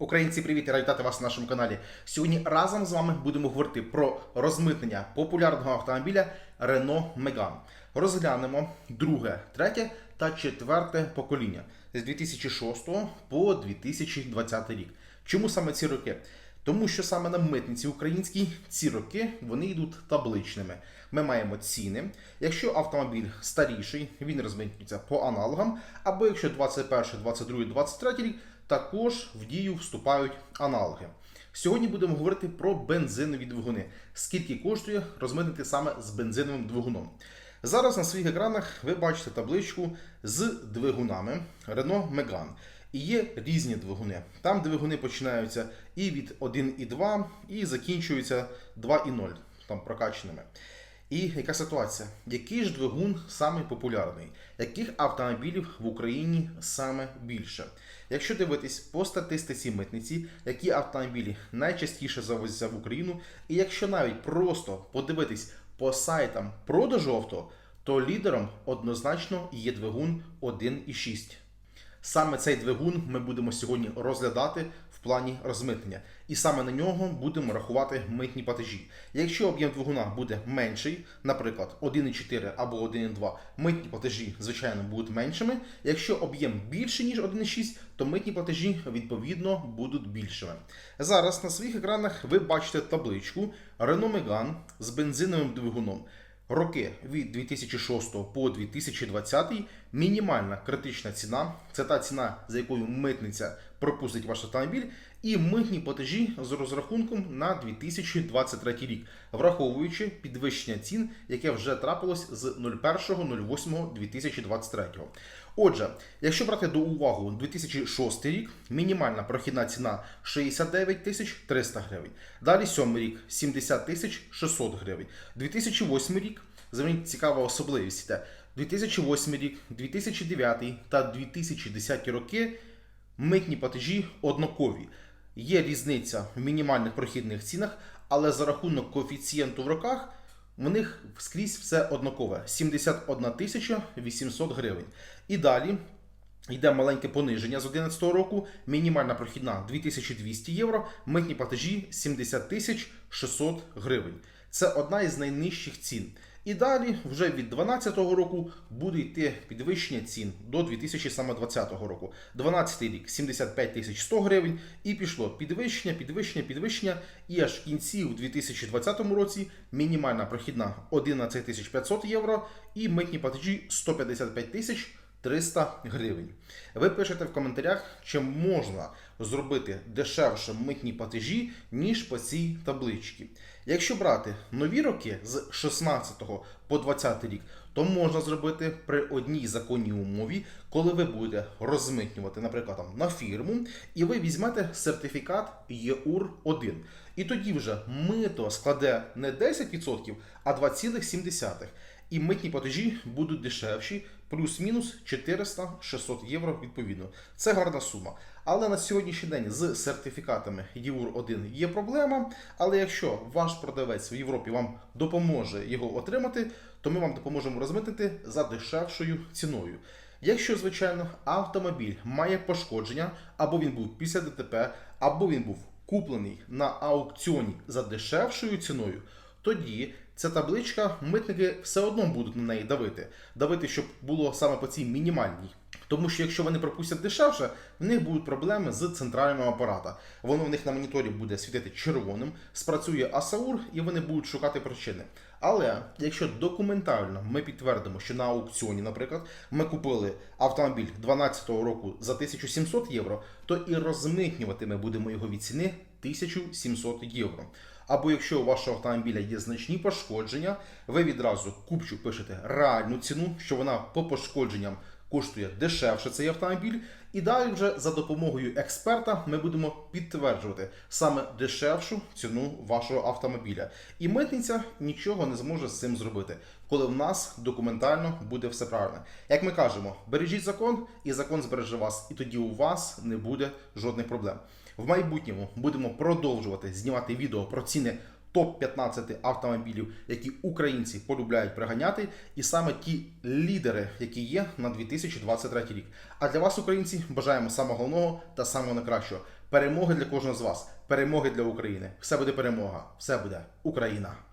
Українці, привіт! Я радий вітати вас на нашому каналі. Сьогодні разом з вами будемо говорити про розмитнення популярного автомобіля Renault Megane. Розглянемо друге, третє та четверте покоління з 2006 по 2020 рік. Чому саме ці роки? Тому що саме на митниці українській ці роки вони йдуть табличними. Ми маємо ціни. Якщо автомобіль старіший, він розмитнюється по аналогам, або якщо 21, 22, 23 рік, також в дію вступають аналоги. Сьогодні будемо говорити про бензинові двигуни. Скільки коштує розмитнити саме з бензиновим двигуном? Зараз на своїх екранах ви бачите табличку з двигунами Renault Megane. І є різні двигуни. Там двигуни починаються і від 1,2, і закінчуються 2,0, там прокачаними. І яка ситуація? Який ж двигун саме популярний? Яких автомобілів в Україні саме більше? Якщо дивитись по статистиці митниці, які автомобілі найчастіше завозяться в Україну, і якщо навіть просто подивитись по сайтам продажу авто, то лідером однозначно є двигун 1,6. Саме цей двигун ми будемо сьогодні розглядати в плані розмитнення. І саме на нього будемо рахувати митні платежі. Якщо об'єм двигуна буде менший, наприклад, 1,4 або 1,2, митні платежі, звичайно, будуть меншими. Якщо об'єм більший, ніж 1,6, то митні платежі відповідно будуть більшими. Зараз на своїх екранах ви бачите табличку Renault Megane з бензиновим двигуном. Роки від 2006 по 2020 мінімальна критична ціна це та ціна, за якою митниця пропустить ваш автомобіль, і митні платежі з розрахунком на 2023 рік, враховуючи підвищення цін, яке вже трапилось з 01.08.2023. Отже, якщо брати до уваги 2006 рік, мінімальна прохідна ціна 69 тисяч 300 гривень. Далі 7 рік 70 тисяч 600 гривень. 2008 рік, зверніть цікава особливість, 2008 рік, 2009 та 2010 роки митні платежі однакові. Є різниця в мінімальних прохідних цінах, але за рахунок коефіцієнту в роках в них скрізь все однакове 71 тисяча 800 гривень. І далі йде маленьке пониження з 2011 року, мінімальна прохідна 2200 євро, митні платежі 70 тисяч 600 гривень. Це одна із найнижчих цін. І далі, вже від 2012 року, буде йти підвищення цін до 2020 року. 12 рік 75 тисяч 100 гривень, і пішло підвищення, підвищення, підвищення. І аж в кінці, у 2020 році, мінімальна прохідна 11 тисяч 500 євро і митні платежі 155 тисяч 300 гривень. Ви пишете в коментарях, чи можна зробити дешевше митні платежі, ніж по цій табличці. Якщо брати нові роки з 16 по 20 рік, то можна зробити при одній законній умові, коли ви будете розмитнювати, наприклад, там, на фірму, і ви візьмете сертифікат ЄУР-1. І тоді вже мито складе не 10%, а 2,7%. І митні платежі будуть дешевші, плюс-мінус 400-600 євро відповідно. Це гарна сума. Але на сьогоднішній день з сертифікатами ЄУР-1 є проблема. Але якщо ваш продавець в Європі вам допоможе його отримати, то ми вам допоможемо розмитнити за дешевшою ціною. Якщо, звичайно, автомобіль має пошкодження, або він був після ДТП, або він був куплений на аукціоні за дешевшою ціною, тоді ця табличка митники все одно будуть на неї давити. Давити, щоб було саме по цій мінімальній. Тому що якщо вони пропустять дешевше, в них будуть проблеми з центрального апарата. Воно в них на моніторі буде світити червоним, спрацює АСАУР і вони будуть шукати причини. Але якщо документально ми підтвердимо, що на аукціоні, наприклад, ми купили автомобіль 2012 року за 1700 євро, то і розмитнювати ми будемо його від ціни 1700 євро. Або якщо у вашого автомобіля є значні пошкодження, ви відразу купчу пишете реальну ціну, що вона по пошкодженням коштує дешевше цей автомобіль. І далі вже за допомогою експерта ми будемо підтверджувати саме дешевшу ціну вашого автомобіля. І митниця нічого не зможе з цим зробити, коли в нас документально буде все правильно. Як ми кажемо, бережіть закон, і закон збереже вас, і тоді у вас не буде жодних проблем. В майбутньому будемо продовжувати знімати відео про ціни топ-15 автомобілів, які українці полюбляють приганяти, і саме ті лідери, які є на 2023 рік. А для вас, українці, бажаємо самого головного та самого найкращого. Перемоги для кожного з вас, перемоги для України. Все буде перемога, все буде Україна.